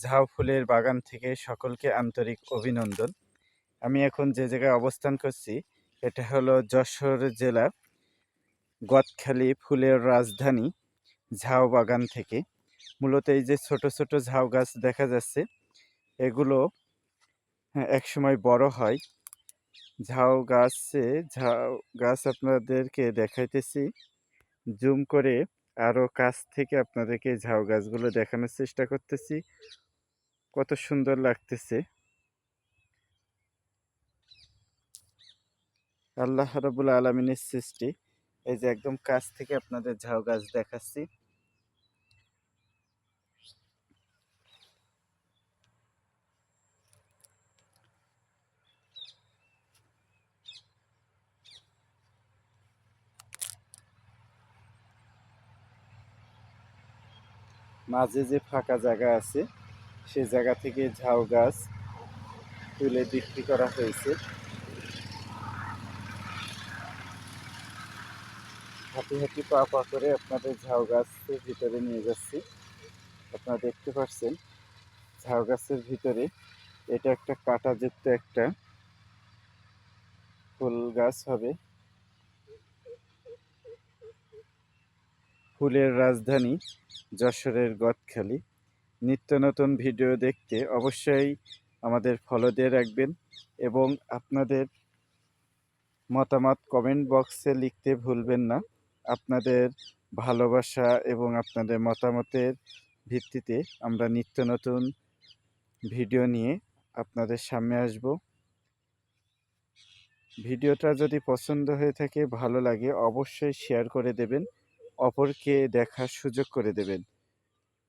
ঝাউ ফুলের বাগান থেকে সকলকে আন্তরিক অভিনন্দন। আমি এখন যে জায়গায় অবস্থান করছি এটা হলো যশোর জেলা গদখালি ফুলের রাজধানী ঝাউ বাগান থেকে। মূলত এই যে ছোট ছোট ঝাউ গাছ দেখা যাচ্ছে এগুলো হ্যাঁ, একসময় বড় হয়। ঝাউ গাছে ঝাউ গাছ আপনাদেরকে দেখাইতেছি। জুম করে আরও কাছ থেকে আপনাদেরকে ঝাউ গাছগুলো দেখানোর চেষ্টা করতেছি। কত সুন্দর লাগতেছে। আল্লাহ রাবুল আলমিনের সৃষ্টি। এই যে একদম কাছ থেকে আপনাদের ঝাউ গাছ দেখাচ্ছি। মাঝে যে ফাঁকা জায়গা আছে সে জায়গা থেকে ঝাউ গাছ তুলে বিক্রি করা হয়েছে। হাঁটি হাঁটি পা পা করে আপনাদের ঝাউ গাছের ভিতরে নিয়ে যাচ্ছি। আপনারা দেখতে পাচ্ছেন, ঝাউ গাছের ভিতরে এটা একটা কাঁটাযুক্ত একটা ফুল গাছ হবে। ফুলের রাজধানী যশোরের গদখালি। নিত্য নতুন ভিডিও দেখতে অবশ্যই আমাদের ফলো দিয়ে রাখবেন এবং আপনাদের মতামত কমেন্ট বক্সে লিখতে ভুলবেন না। আপনাদের ভালোবাসা এবং আপনাদের মতামতের ভিত্তিতে আমরা নিত্য নতুন ভিডিও নিয়ে আপনাদের সামনে আসব। ভিডিওটা যদি পছন্দ হয়ে থাকে, ভালো লাগে, অবশ্যই শেয়ার করে দেবেন। অপরকে দেখার সুযোগ করে দেবেন।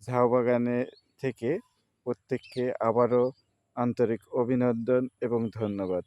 ঝাউ বাগানে থেকে প্রত্যেককে আবারও আন্তরিক অভিনন্দন এবং ধন্যবাদ।